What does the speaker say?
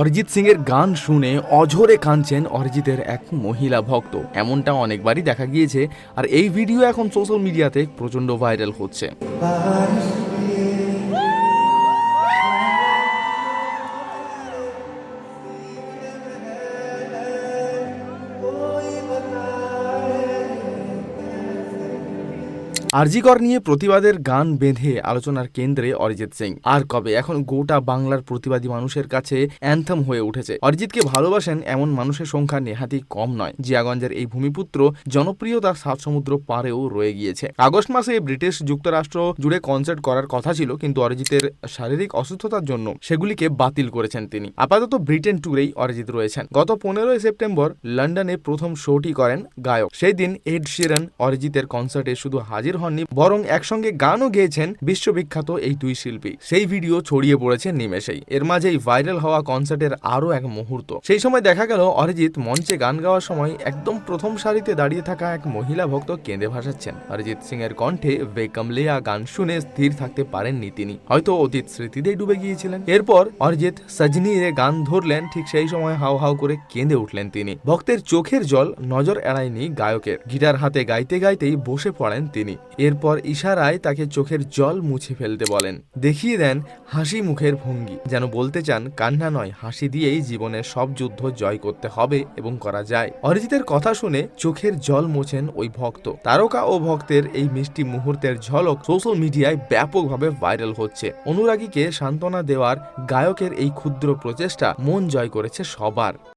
অরিজিৎ সিং এর গান শুনে অঝরে কাঁদছেন অরিজিতের এক মহিলা ভক্ত। এমনটা অনেকবারই দেখা গিয়েছে আর এই ভিডিও এখন সোশ্যাল মিডিয়াতে প্রচণ্ড ভাইরাল হচ্ছে। আরজিকর নিয়ে প্রতিবাদের গান বেঁধে আলোচনার কেন্দ্রে অরিজিৎ সিং। আর কবে? এখন গোটা বাংলার প্রতিবাদী মানুষের কাছে অ্যান্থম হয়ে উঠেছে। অরিজিৎকে ভালোবাসেন এমন মানুষের সংখ্যা নেহাতি কম নয়। জিয়াগঞ্জের এই ভূমিপুত্র জনপ্রিয়তার সাত সমুদ্র পারেও রয়ে গিয়েছে। আগস্ট মাসে ব্রিটিশ যুক্তরাষ্ট্র জুড়ে কনসার্ট করার কথা ছিল, কিন্তু অরিজিতের শারীরিক অসুস্থতার জন্য সেগুলিকে বাতিল করেছেন তিনি। আপাতত ব্রিটেন ট্যুরেই অরিজিৎ রয়েছেন। গত পনেরোই সেপ্টেম্বর লন্ডনে প্রথম শোটি করেন গায়ক। সেই দিন এড শিরান অরিজিতের কনসার্টে শুধু হাজির হননি, বরং একসঙ্গে গানও গেয়েছেন বিশ্ববিখ্যাত এই দুই শিল্পী। সেই ভিডিও ছড়িয়ে পড়েছে নিমেষেই। এর মাঝেই ভাইরাল হওয়া কনসার্টের আরও এক মুহূর্ত। সেই সময় দেখা গেল, অরিজিৎ মঞ্চে গান গাওয়ার সময় একদম প্রথম সারিতে দাঁড়িয়ে থাকা এক মহিলা ভক্ত কেঁদে ভাসাচ্ছেন। অরিজিৎ সিং এর কণ্ঠে বেকম লেয়া গান শুনে স্থির থাকতে পারেননি তিনি। হয়তো অতীত স্মৃতিতেই ডুবে গিয়েছিলেন। এরপর অরিজিৎ সজনি রে গান ধরলেন, ঠিক সেই সময় হাউ হাউ করে কেঁদে উঠলেন তিনি। ভক্তের চোখের জল নজর এড়ায়নি গায়কের। গিটার হাতে গাইতে গাইতেই বসে পড়েন তিনি। এরপর ইশারায় তাকে চোখের জল মুছে ফেলতে বলেন। দেখিয়ে দেন হাসি মুখের ভঙ্গি। যেন বলতে চান, কান্না নয়, হাসি দিয়েই জীবনের সব যুদ্ধ জয় করতে হবে এবং করা যায়। অরিজিতের কথা শুনে চোখের জল মোছেন ওই ভক্ত। তারকা ও ভক্তের এই মিষ্টি মুহূর্তের ঝলক সোশ্যাল মিডিয়ায় ব্যাপকভাবে ভাইরাল হচ্ছে। অনুরাগীকে সান্ত্বনা দেওয়ার গায়কের এই ক্ষুদ্র প্রচেষ্টা মন জয় করেছে সবার।